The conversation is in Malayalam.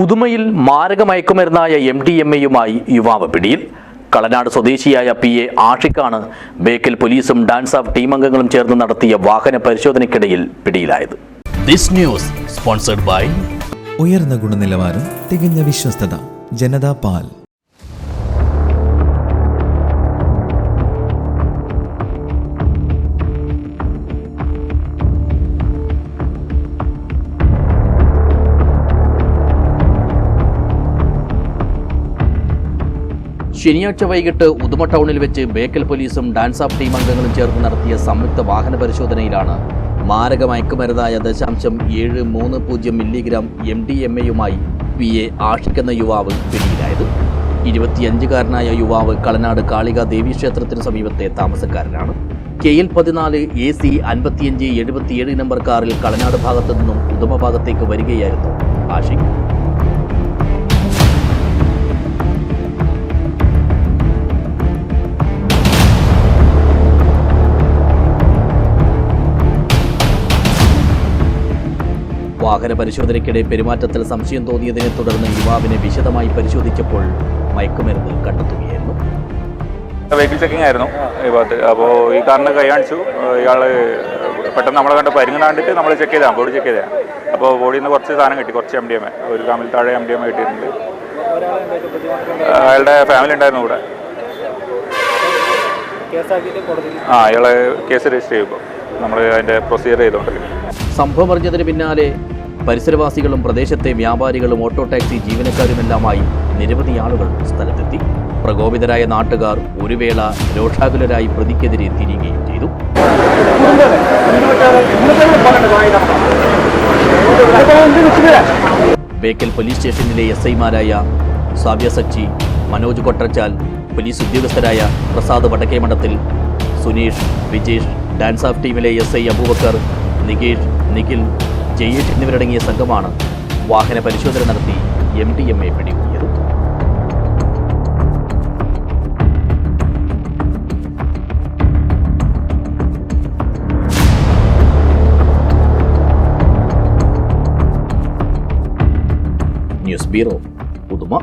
ഉദുമയിൽ മാരക മയക്കുമരുന്നായ എം ഡി എം എയുമായി യുവാവ് പിടിയിൽ. കളനാട് സ്വദേശിയായ പി എ ആഷിഖാണ് ബേക്കൽ പോലീസും ഡാൻസ് ഓഫ് ടീം അംഗങ്ങളും ചേർന്ന് നടത്തിയ വാഹന പരിശോധനയ്ക്കിടയിൽ പിടിയിലായത്. ദിസ് ന്യൂസ് സ്പോൺസർഡ് ബൈ ഉയർന്ന ഗുണനിലവാരം തികഞ്ഞ വിശ്വസ്തത ജനതാ പാൽ. ശനിയാഴ്ച വൈകിട്ട് ഉദുമ ടൗണിൽ വെച്ച് ബേക്കൽ പോലീസും ഡാൻസ് ഓഫ് ടീം അംഗങ്ങളും ചേർന്ന് നടത്തിയ സംയുക്ത വാഹന പരിശോധനയിലാണ് മാരക മയക്കുമരുന്നായ ദശാംശം ഏഴ് മൂന്ന് പൂജ്യം മില്ലിഗ്രാം എം ഡി എം എയുമായി പി എ ആഷിഖ് എന്ന യുവാവ് പിടിയിലായത്. ഇരുപത്തിയഞ്ചുകാരനായ യുവാവ് കളനാട് കാളിക ദേവീക്ഷേത്രത്തിന് സമീപത്തെ താമസക്കാരനാണ്. കെ എൽ പതിനാല് എ സി അൻപത്തിയഞ്ച് എഴുപത്തിയേഴ് നമ്പർ കാറിൽ കളനാട് ഭാഗത്തു നിന്നും ഉദമ ഭാഗത്തേക്ക് വരികയായിരുന്നു ആഷിഖ് വാഹന പരിശോധനയ്ക്കിടെ പെരുമാറ്റത്തിൽ സംശയം തോന്നിയതിനെ തുടർന്ന് യുവാവിനെ വിശദമായി പരിശോധിച്ചപ്പോൾ മയക്കുമരുന്ന് കണ്ടെത്തുകയായിരുന്നു. വെഹിക്കിൾ ചെക്കിംഗ് ആയിരുന്നു ഈ ഭാഗത്ത്. അപ്പോൾ ഈ കാറിന് കൈ കാണിച്ചു. ഇയാൾ പെട്ടെന്ന് നമ്മളെ കണ്ട് പരിങ്ങണ കണ്ടിട്ട് നമ്മൾ ചെക്ക് ചെയ്താൽ ബോഡി ചെക്ക് ചെയ്താൽ അപ്പോൾ ബോഡിയിൽ നിന്ന് കുറച്ച് സാധനം കിട്ടി കുറച്ച് എം ഡി എം എ ഒരു കാമിൽ താഴെ എം ഡി എം എ കിട്ടിയിട്ടുണ്ട് അയാളുടെ ഫാമിലി ഉണ്ടായിരുന്നു കൂടെ ആ ഇയാളെ കേസ് രജിസ്റ്റർ ചെയ്യുമ്പോൾ നമ്മൾ അതിന്റെ പ്രൊസീജിയർ ചെയ്തുകൊണ്ടിരിക്കും സംഭവം അറിഞ്ഞതിന് പിന്നാലെ പരിസരവാസികളും പ്രദേശത്തെ വ്യാപാരികളും ഓട്ടോ ടാക്സി ജീവനക്കാരുമെല്ലാമായി നിരവധി ആളുകൾ സ്ഥലത്തെത്തി. പ്രകോപിതരായ നാട്ടുകാർ ഒരു വേള രോഷാകുലരായി പ്രതിക്കെതിരെ തിരികുകയും ചെയ്തു. ബേക്കൽ പോലീസ് സ്റ്റേഷനിലെ എസ് ഐമാരായ സാവ്യ സച്ചി മനോജ് കൊട്ടച്ചാൽ പോലീസ് ഉദ്യോഗസ്ഥരായ പ്രസാദ് വടക്കേമഠത്തിൽ സുനീഷ് വിജേഷ് ഡാൻസ് ഓഫ് ടീമിലെ എസ് ഐ അബൂബക്കർ നികേഷ് നിഖിൽ ജയേഷ് എന്നിവരടങ്ങിയ സംഘമാണ് വാഹന പരിശോധന നടത്തി എം ഡി എം എ പിടികൂടിയത്. News bureau Puthuma.